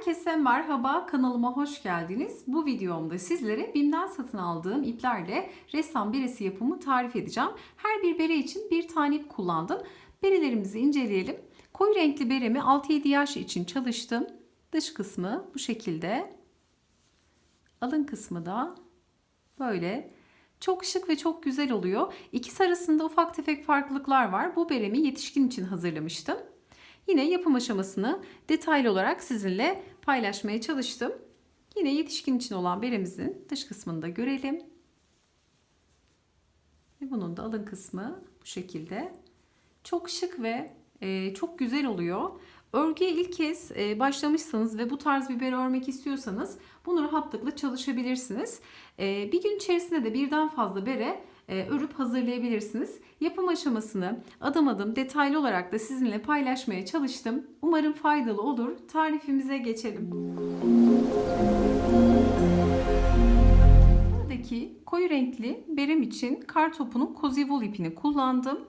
Herkese merhaba, kanalıma hoş geldiniz. Bu videomda sizlere BİM'den satın aldığım iplerle ressam beresi yapımı tarif edeceğim. Her bir bere için bir tane ip kullandım. Berelerimizi inceleyelim. Koyu renkli beremi 6-7 yaş için çalıştım. Dış kısmı bu şekilde. Alın kısmı da böyle. Çok şık ve çok güzel oluyor. İkisi arasında ufak tefek farklılıklar var. Bu beremi yetişkin için hazırlamıştım. Yine yapım aşamasını detaylı olarak sizinle paylaşmaya çalıştım. Yine yetişkin için olan beremizin dış kısmını da görelim. Ve bunun da alın kısmı bu şekilde. Çok şık ve e, çok güzel oluyor. Örgüye ilk kez e, başlamışsanız ve bu tarz bir bere örmek istiyorsanız bunu rahatlıkla çalışabilirsiniz. E, bir gün içerisinde de birden fazla bere örüp hazırlayabilirsiniz. Yapım aşamasını adım adım detaylı olarak da sizinle paylaşmaya çalıştım. Umarım faydalı olur. Tarifimize geçelim. Buradaki koyu renkli berem için kar topunun wool ipini kullandım.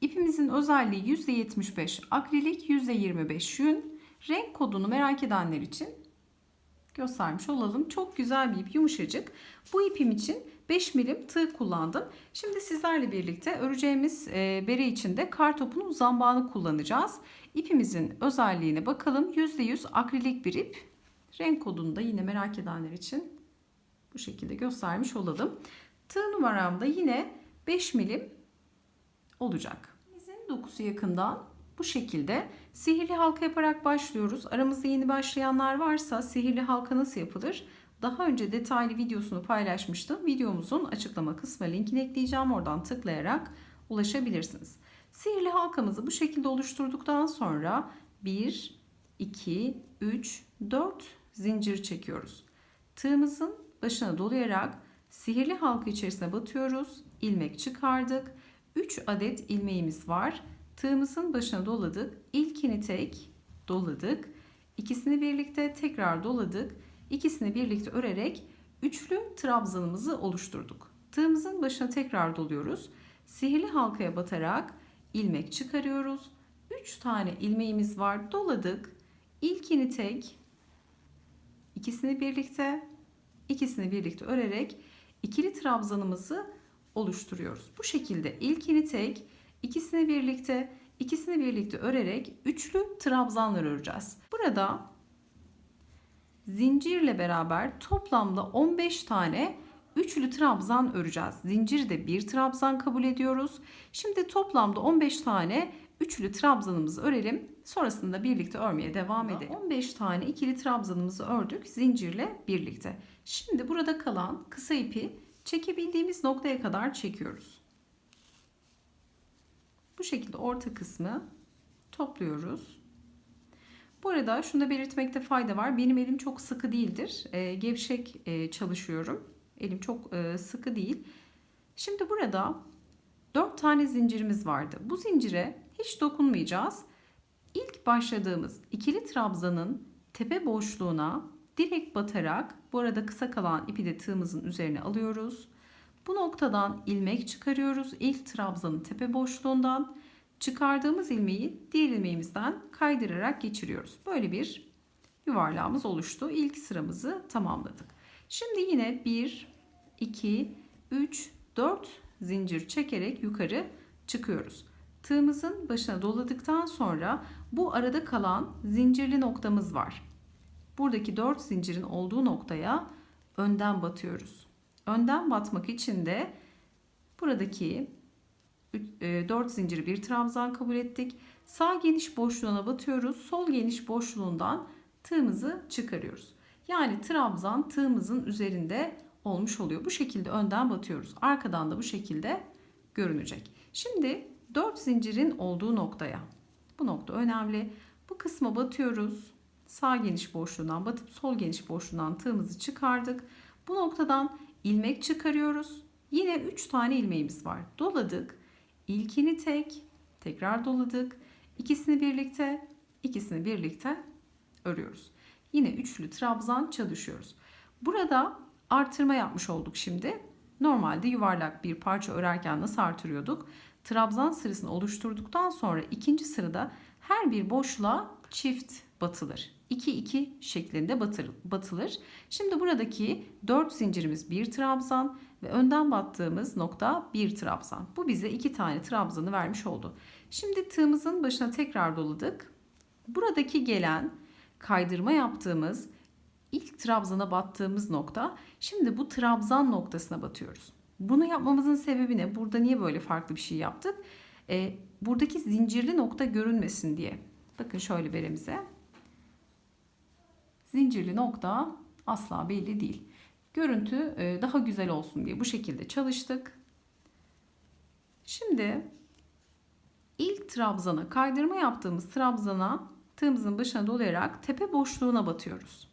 İpimizin özelliği %75 akrilik, %25 yün. Renk kodunu merak edenler için göstermiş olalım. Çok güzel bir ip, yumuşacık. Bu ipim için 5 milim tığ kullandım. Şimdi sizlerle birlikte öreceğimiz e, bere için de kar topunun zambağını kullanacağız. İpimizin özelliğine bakalım. %100 akrilik bir ip. Renk kodunu da yine merak edenler için bu şekilde göstermiş olalım. Tığ numaram da yine 5 milim olacak. Bizim dokusu yakından bu şekilde sihirli halka yaparak başlıyoruz. Aramızda yeni başlayanlar varsa sihirli halka nasıl yapılır? Daha önce detaylı videosunu paylaşmıştım. Videomuzun açıklama kısmı linkini ekleyeceğim. Oradan tıklayarak ulaşabilirsiniz. Sihirli halkamızı bu şekilde oluşturduktan sonra 1, 2, 3, 4 zincir çekiyoruz. Tığımızın başına dolayarak sihirli halka içerisine batıyoruz. İlmek çıkardık. 3 adet ilmeğimiz var. Tığımızın başına doladık. İlkini tek doladık. İkisini birlikte tekrar doladık. İkisini birlikte örerek üçlü trabzanımızı oluşturduk. Tığımızın başına tekrar doluyoruz. Sihirli halkaya batarak ilmek çıkarıyoruz. 3 tane ilmeğimiz var. Doladık. İlkini tek, ikisini birlikte, ikisini birlikte örerek ikili trabzanımızı oluşturuyoruz. Bu şekilde ilkini tek, ikisini birlikte, ikisini birlikte örerek üçlü trabzanlar öreceğiz. Burada zincirle beraber toplamda 15 tane üçlü trabzan öreceğiz. Zinciri de bir trabzan kabul ediyoruz. Şimdi toplamda 15 tane üçlü trabzanımızı örelim. Sonrasında birlikte örmeye devam edelim. 15 tane ikili trabzanımızı ördük zincirle birlikte. Şimdi burada kalan kısa ipi çekebildiğimiz noktaya kadar çekiyoruz. Bu şekilde orta kısmı topluyoruz. Bu arada şunu da belirtmekte fayda var. Benim elim çok sıkı değildir. E, gevşek e, çalışıyorum. Elim çok e, sıkı değil. Şimdi burada 4 tane zincirimiz vardı. Bu zincire hiç dokunmayacağız. İlk başladığımız ikili trabzanın tepe boşluğuna direkt batarak bu arada kısa kalan ipi de tığımızın üzerine alıyoruz. Bu noktadan ilmek çıkarıyoruz. İlk trabzanın tepe boşluğundan çıkardığımız ilmeği diğer ilmeğimizden kaydırarak geçiriyoruz. Böyle bir yuvarlağımız oluştu. İlk sıramızı tamamladık. Şimdi yine 1, 2, 3, 4 zincir çekerek yukarı çıkıyoruz. Tığımızın başına doladıktan sonra bu arada kalan zincirli noktamız var. Buradaki 4 zincirin olduğu noktaya önden batıyoruz. Önden batmak için de buradaki 4 e, zinciri bir trabzan kabul ettik. Sağ geniş boşluğuna batıyoruz. Sol geniş boşluğundan tığımızı çıkarıyoruz. Yani trabzan tığımızın üzerinde olmuş oluyor. Bu şekilde önden batıyoruz. Arkadan da bu şekilde görünecek. Şimdi 4 zincirin olduğu noktaya. Bu nokta önemli. Bu kısma batıyoruz. Sağ geniş boşluğundan batıp sol geniş boşluğundan tığımızı çıkardık. Bu noktadan ilmek çıkarıyoruz. Yine 3 tane ilmeğimiz var. Doladık. İlkini tek, tekrar doladık. İkisini birlikte, ikisini birlikte örüyoruz. Yine üçlü trabzan çalışıyoruz. Burada artırma yapmış olduk şimdi. Normalde yuvarlak bir parça örerken nasıl artırıyorduk? Trabzan sırasını oluşturduktan sonra ikinci sırada her bir boşluğa çift batılır. 2 2 şeklinde batılır. Şimdi buradaki 4 zincirimiz bir trabzan ve önden battığımız nokta bir trabzan. Bu bize iki tane trabzanı vermiş oldu. Şimdi tığımızın başına tekrar doladık. Buradaki gelen kaydırma yaptığımız ilk trabzana battığımız nokta şimdi bu trabzan noktasına batıyoruz. Bunu yapmamızın sebebi ne? Burada niye böyle farklı bir şey yaptık? Ee, buradaki zincirli nokta görünmesin diye. Bakın şöyle beremize. Zincirli nokta asla belli değil. Görüntü e, daha güzel olsun diye bu şekilde çalıştık. Şimdi ilk trabzana kaydırma yaptığımız trabzana tığımızın başına dolayarak tepe boşluğuna batıyoruz.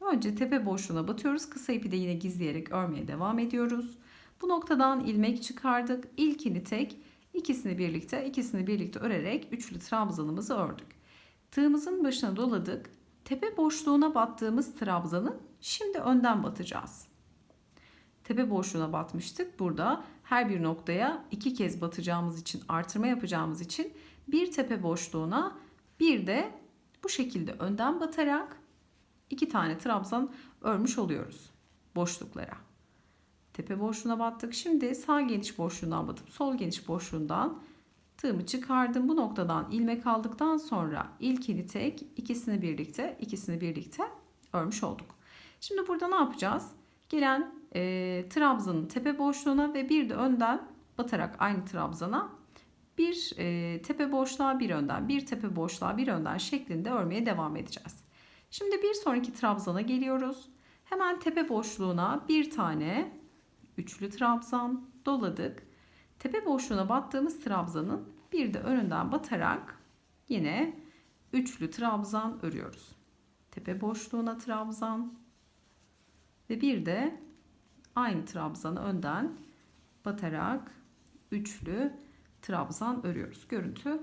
Önce tepe boşluğuna batıyoruz. Kısa ipi de yine gizleyerek örmeye devam ediyoruz. Bu noktadan ilmek çıkardık. İlkini tek, ikisini birlikte, ikisini birlikte örerek üçlü trabzanımızı ördük. Tığımızın başına doladık. Tepe boşluğuna battığımız trabzanı şimdi önden batacağız. Tepe boşluğuna batmıştık. Burada her bir noktaya iki kez batacağımız için, artırma yapacağımız için bir tepe boşluğuna bir de bu şekilde önden batarak iki tane trabzan örmüş oluyoruz boşluklara. Tepe boşluğuna battık. Şimdi sağ geniş boşluğundan batıp sol geniş boşluğundan tığımı çıkardım. Bu noktadan ilmek aldıktan sonra ilkini tek, ikisini birlikte, ikisini birlikte örmüş olduk. Şimdi burada ne yapacağız? Gelen e, trabzanın tepe boşluğuna ve bir de önden batarak aynı trabzana bir e, tepe boşluğa bir önden, bir tepe boşluğa bir önden şeklinde örmeye devam edeceğiz. Şimdi bir sonraki trabzana geliyoruz. Hemen tepe boşluğuna bir tane üçlü trabzan doladık. Tepe boşluğuna battığımız trabzanın bir de önünden batarak yine üçlü trabzan örüyoruz. Tepe boşluğuna trabzan ve bir de aynı trabzanı önden batarak üçlü trabzan örüyoruz. Görüntü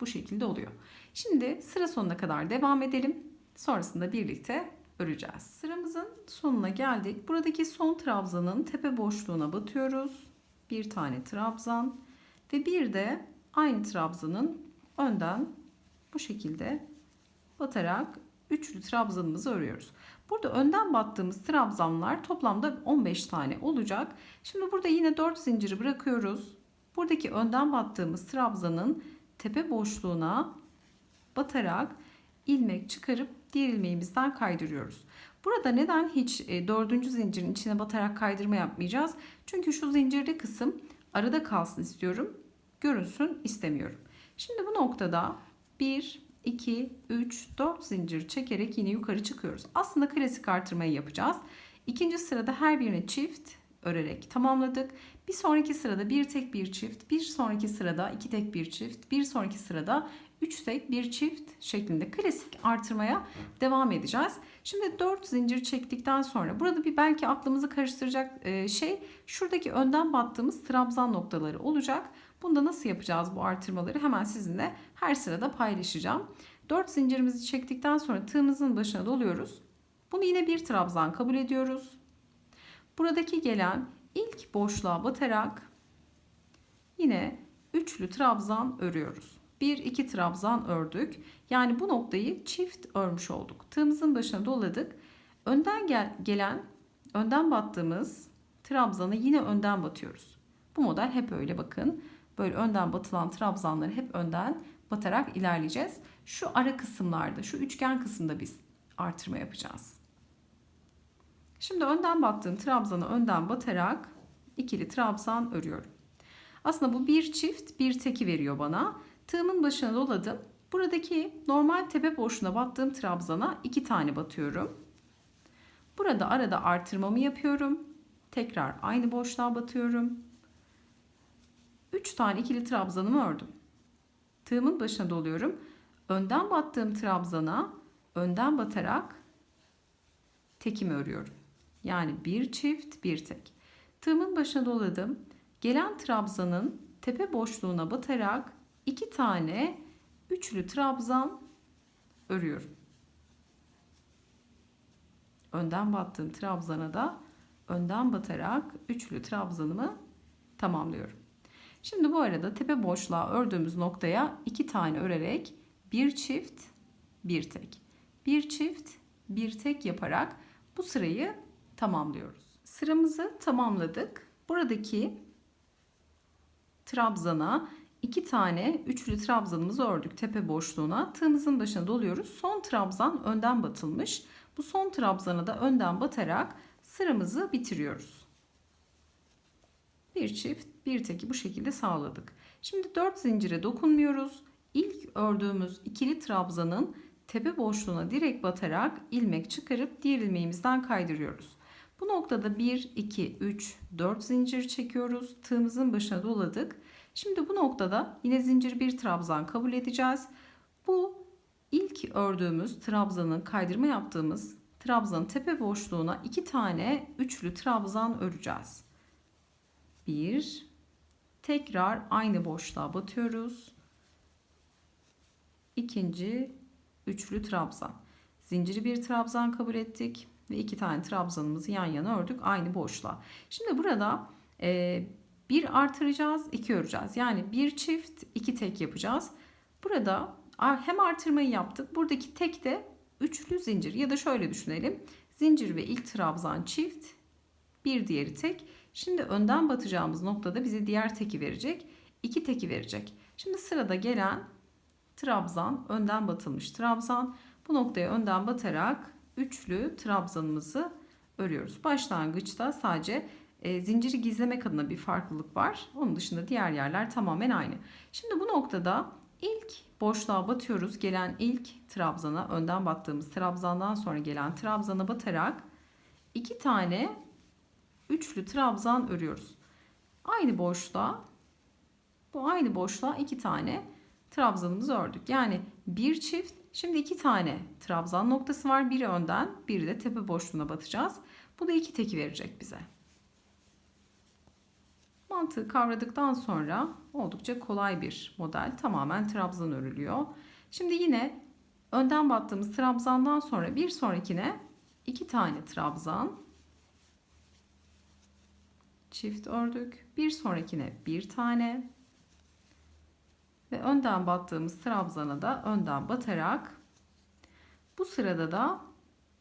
bu şekilde oluyor. Şimdi sıra sonuna kadar devam edelim. Sonrasında birlikte öreceğiz. Sıramızın sonuna geldik. Buradaki son trabzanın tepe boşluğuna batıyoruz. Bir tane trabzan ve bir de aynı trabzanın önden bu şekilde batarak üçlü trabzanımızı örüyoruz. Burada önden battığımız trabzanlar toplamda 15 tane olacak. Şimdi burada yine 4 zinciri bırakıyoruz. Buradaki önden battığımız trabzanın tepe boşluğuna batarak ilmek çıkarıp diğer ilmeğimizden kaydırıyoruz. Burada neden hiç e, dördüncü zincirin içine batarak kaydırma yapmayacağız? Çünkü şu zincirli kısım arada kalsın istiyorum. Görünsün istemiyorum. Şimdi bu noktada 1, 2, 3, 4 zincir çekerek yine yukarı çıkıyoruz. Aslında klasik artırmayı yapacağız. İkinci sırada her birine çift örerek tamamladık. Bir sonraki sırada bir tek bir çift, bir sonraki sırada iki tek bir çift, bir sonraki sırada 3 tek bir çift şeklinde klasik artırmaya devam edeceğiz. Şimdi 4 zincir çektikten sonra burada bir belki aklımızı karıştıracak e, şey şuradaki önden battığımız trabzan noktaları olacak. Bunda nasıl yapacağız bu artırmaları hemen sizinle her sırada paylaşacağım. 4 zincirimizi çektikten sonra tığımızın başına doluyoruz. Bunu yine bir trabzan kabul ediyoruz. Buradaki gelen ilk boşluğa batarak yine üçlü trabzan örüyoruz. 1 2 trabzan ördük. Yani bu noktayı çift örmüş olduk. Tığımızın başına doladık. Önden gel gelen önden battığımız trabzanı yine önden batıyoruz. Bu model hep öyle bakın. Böyle önden batılan trabzanları hep önden batarak ilerleyeceğiz. Şu ara kısımlarda, şu üçgen kısımda biz artırma yapacağız. Şimdi önden battığım trabzanı önden batarak ikili trabzan örüyorum. Aslında bu bir çift, bir teki veriyor bana. Tığımın başına doladım. Buradaki normal tepe boşluğuna battığım trabzana iki tane batıyorum. Burada arada artırmamı yapıyorum. Tekrar aynı boşluğa batıyorum. 3 tane ikili trabzanımı ördüm. Tığımın başına doluyorum. Önden battığım trabzana önden batarak tekimi örüyorum. Yani bir çift bir tek. Tığımın başına doladım. Gelen trabzanın tepe boşluğuna batarak iki tane üçlü trabzan örüyorum. Önden battığım trabzana da önden batarak üçlü trabzanımı tamamlıyorum. Şimdi bu arada tepe boşluğa ördüğümüz noktaya iki tane örerek bir çift, bir tek. Bir çift, bir tek yaparak bu sırayı tamamlıyoruz. Sıramızı tamamladık. Buradaki trabzana iki tane üçlü trabzanımızı ördük tepe boşluğuna. Tığımızın başına doluyoruz. Son trabzan önden batılmış. Bu son trabzana da önden batarak sıramızı bitiriyoruz. Bir çift, bir teki bu şekilde sağladık. Şimdi 4 zincire dokunmuyoruz. İlk ördüğümüz ikili trabzanın tepe boşluğuna direkt batarak ilmek çıkarıp diğer ilmeğimizden kaydırıyoruz. Bu noktada 1, 2, 3, 4 zincir çekiyoruz. Tığımızın başına doladık. Şimdi bu noktada yine zincir bir trabzan kabul edeceğiz. Bu ilk ördüğümüz trabzanın kaydırma yaptığımız trabzanın tepe boşluğuna iki tane üçlü trabzan öreceğiz. Bir, tekrar aynı boşluğa batıyoruz. İkinci üçlü trabzan. Zinciri bir trabzan kabul ettik ve iki tane trabzanımızı yan yana ördük aynı boşluğa. Şimdi burada bir artıracağız, iki öreceğiz. Yani bir çift, iki tek yapacağız. Burada hem artırmayı yaptık. Buradaki tek de üçlü zincir ya da şöyle düşünelim. Zincir ve ilk trabzan çift, bir diğeri tek. Şimdi önden batacağımız noktada bize diğer teki verecek. iki teki verecek. Şimdi sırada gelen trabzan, önden batılmış trabzan. Bu noktaya önden batarak üçlü trabzanımızı örüyoruz. Başlangıçta sadece e, zinciri gizlemek adına bir farklılık var. Onun dışında diğer yerler tamamen aynı. Şimdi bu noktada ilk boşluğa batıyoruz. Gelen ilk trabzana, önden battığımız trabzandan sonra gelen trabzana batarak iki tane üçlü trabzan örüyoruz. Aynı boşluğa bu aynı boşluğa iki tane trabzanımızı ördük. Yani bir çift şimdi iki tane trabzan noktası var. Biri önden biri de tepe boşluğuna batacağız. Bu da iki teki verecek bize. Mantığı kavradıktan sonra oldukça kolay bir model. Tamamen trabzan örülüyor. Şimdi yine önden battığımız trabzandan sonra bir sonrakine iki tane trabzan çift ördük. Bir sonrakine bir tane ve önden battığımız trabzana da önden batarak bu sırada da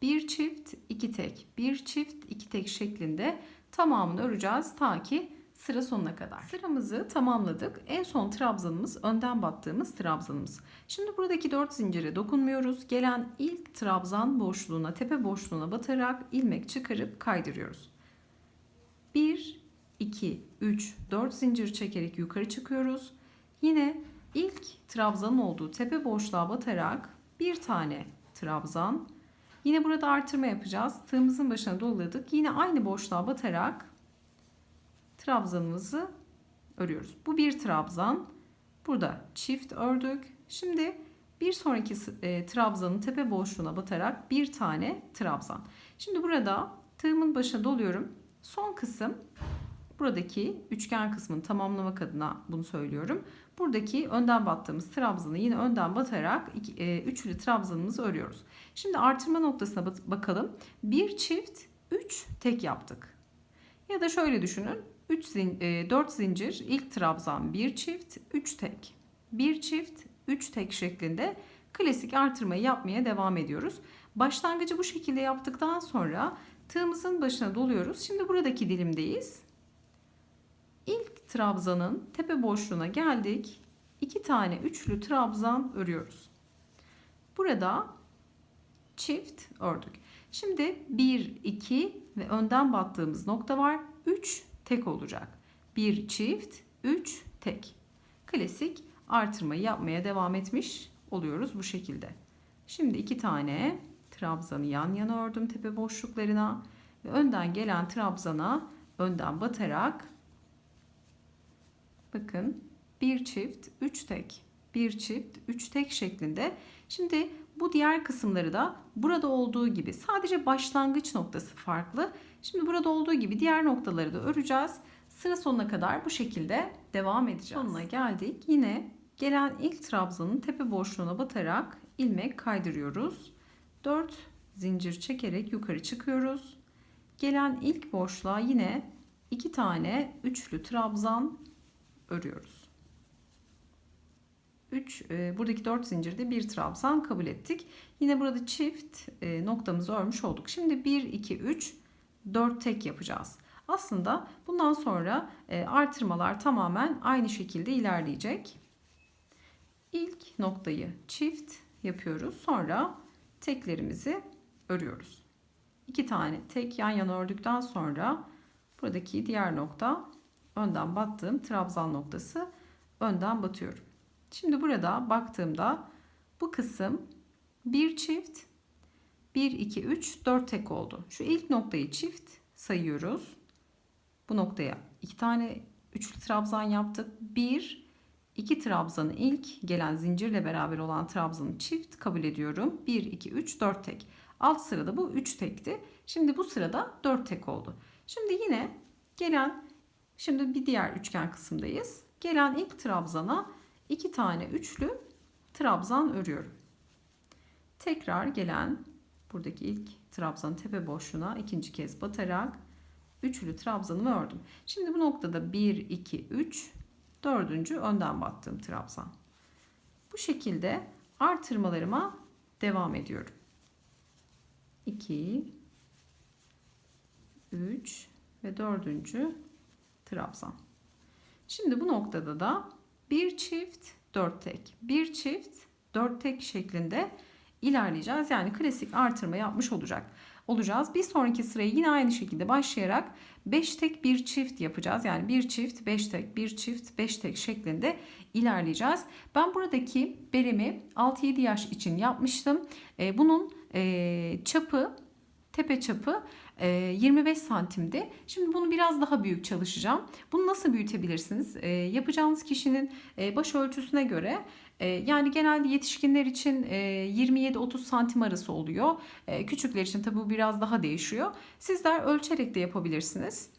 bir çift iki tek bir çift iki tek şeklinde tamamını öreceğiz ta ki sıra sonuna kadar. Sıramızı tamamladık. En son trabzanımız önden battığımız trabzanımız. Şimdi buradaki 4 zincire dokunmuyoruz. Gelen ilk trabzan boşluğuna, tepe boşluğuna batarak ilmek çıkarıp kaydırıyoruz. 1, 2, 3, 4 zincir çekerek yukarı çıkıyoruz. Yine ilk trabzanın olduğu tepe boşluğa batarak bir tane trabzan. Yine burada artırma yapacağız. Tığımızın başına doladık. Yine aynı boşluğa batarak trabzanımızı örüyoruz. Bu bir trabzan. Burada çift ördük. Şimdi bir sonraki e, trabzanın tepe boşluğuna batarak bir tane trabzan. Şimdi burada tığımın başına doluyorum. Son kısım buradaki üçgen kısmını tamamlamak adına bunu söylüyorum. Buradaki önden battığımız trabzanı yine önden batarak iki, e, üçlü trabzanımızı örüyoruz. Şimdi artırma noktasına bakalım. Bir çift, üç tek yaptık. Ya da şöyle düşünün. 3 zin, e, 4 zincir, ilk trabzan 1 çift, 3 tek. 1 çift, 3 tek şeklinde klasik artırmayı yapmaya devam ediyoruz. Başlangıcı bu şekilde yaptıktan sonra tığımızın başına doluyoruz. Şimdi buradaki dilimdeyiz. İlk trabzanın tepe boşluğuna geldik. 2 tane üçlü trabzan örüyoruz. Burada çift ördük. Şimdi 1, 2 ve önden battığımız nokta var. 3 tek olacak. Bir çift, üç tek. Klasik artırmayı yapmaya devam etmiş oluyoruz bu şekilde. Şimdi iki tane trabzanı yan yana ördüm tepe boşluklarına ve önden gelen trabzana önden batarak bakın bir çift, üç tek, bir çift, üç tek şeklinde. Şimdi bu diğer kısımları da burada olduğu gibi sadece başlangıç noktası farklı. Şimdi burada olduğu gibi diğer noktaları da öreceğiz. Sıra sonuna kadar bu şekilde devam edeceğiz. Sonuna geldik. Yine gelen ilk trabzanın tepe boşluğuna batarak ilmek kaydırıyoruz. 4 zincir çekerek yukarı çıkıyoruz. Gelen ilk boşluğa yine 2 tane üçlü trabzan örüyoruz. 3 e, buradaki 4 zincirde bir trabzan kabul ettik. Yine burada çift e, noktamızı örmüş olduk. Şimdi 1 2 3 4 tek yapacağız. Aslında bundan sonra e, artırmalar tamamen aynı şekilde ilerleyecek. İlk noktayı çift yapıyoruz. Sonra teklerimizi örüyoruz. İki tane tek yan yana ördükten sonra buradaki diğer nokta önden battığım trabzan noktası önden batıyorum. Şimdi burada baktığımda bu kısım bir çift 1 2 3 4 tek oldu. Şu ilk noktayı çift sayıyoruz. Bu noktaya iki tane üçlü trabzan yaptık. 1 2 trabzanı ilk gelen zincirle beraber olan trabzanı çift kabul ediyorum. 1 2 3 4 tek. Alt sırada bu 3 tekti. Şimdi bu sırada 4 tek oldu. Şimdi yine gelen şimdi bir diğer üçgen kısımdayız. Gelen ilk trabzana iki tane üçlü trabzan örüyorum. Tekrar gelen buradaki ilk trabzanın tepe boşluğuna ikinci kez batarak üçlü trabzanımı ördüm. Şimdi bu noktada 1 2 3 dördüncü önden battığım trabzan. Bu şekilde artırmalarıma devam ediyorum. 2 3 ve dördüncü trabzan. Şimdi bu noktada da bir çift dört tek, bir çift dört tek şeklinde ilerleyeceğiz. Yani klasik artırma yapmış olacak olacağız. Bir sonraki sırayı yine aynı şekilde başlayarak 5 tek bir çift yapacağız. Yani bir çift 5 tek bir çift 5 tek şeklinde ilerleyeceğiz. Ben buradaki beremi 6-7 yaş için yapmıştım. Ee, bunun e, çapı tepe çapı 25 santimdi. Şimdi bunu biraz daha büyük çalışacağım. Bunu nasıl büyütebilirsiniz? Yapacağınız kişinin baş ölçüsüne göre yani genelde yetişkinler için 27-30 santim arası oluyor. Küçükler için tabi bu biraz daha değişiyor. Sizler ölçerek de yapabilirsiniz.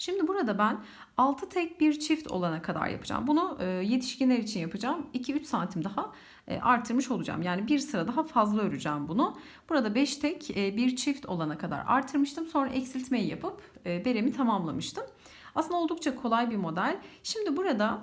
Şimdi burada ben 6 tek bir çift olana kadar yapacağım. Bunu yetişkinler için yapacağım. 2-3 santim daha artırmış olacağım. Yani bir sıra daha fazla öreceğim bunu. Burada 5 tek bir çift olana kadar artırmıştım. Sonra eksiltmeyi yapıp beremi tamamlamıştım. Aslında oldukça kolay bir model. Şimdi burada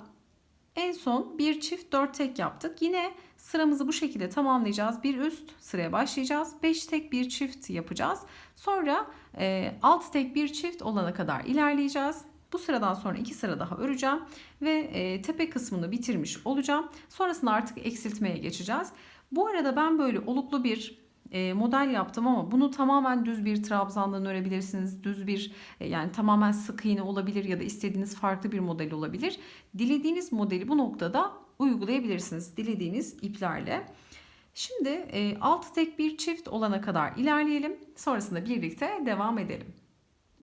en son bir çift 4 tek yaptık. Yine sıramızı bu şekilde tamamlayacağız. Bir üst sıraya başlayacağız. 5 tek bir çift yapacağız. Sonra e, alt tek bir çift olana kadar ilerleyeceğiz. Bu sıradan sonra iki sıra daha öreceğim ve e, tepe kısmını bitirmiş olacağım. Sonrasında artık eksiltmeye geçeceğiz. Bu arada ben böyle oluklu bir e, model yaptım ama bunu tamamen düz bir trabzandan örebilirsiniz. Düz bir e, yani tamamen sık iğne olabilir ya da istediğiniz farklı bir model olabilir. Dilediğiniz modeli bu noktada uygulayabilirsiniz. Dilediğiniz iplerle. Şimdi e, altı tek bir çift olana kadar ilerleyelim. Sonrasında birlikte devam edelim.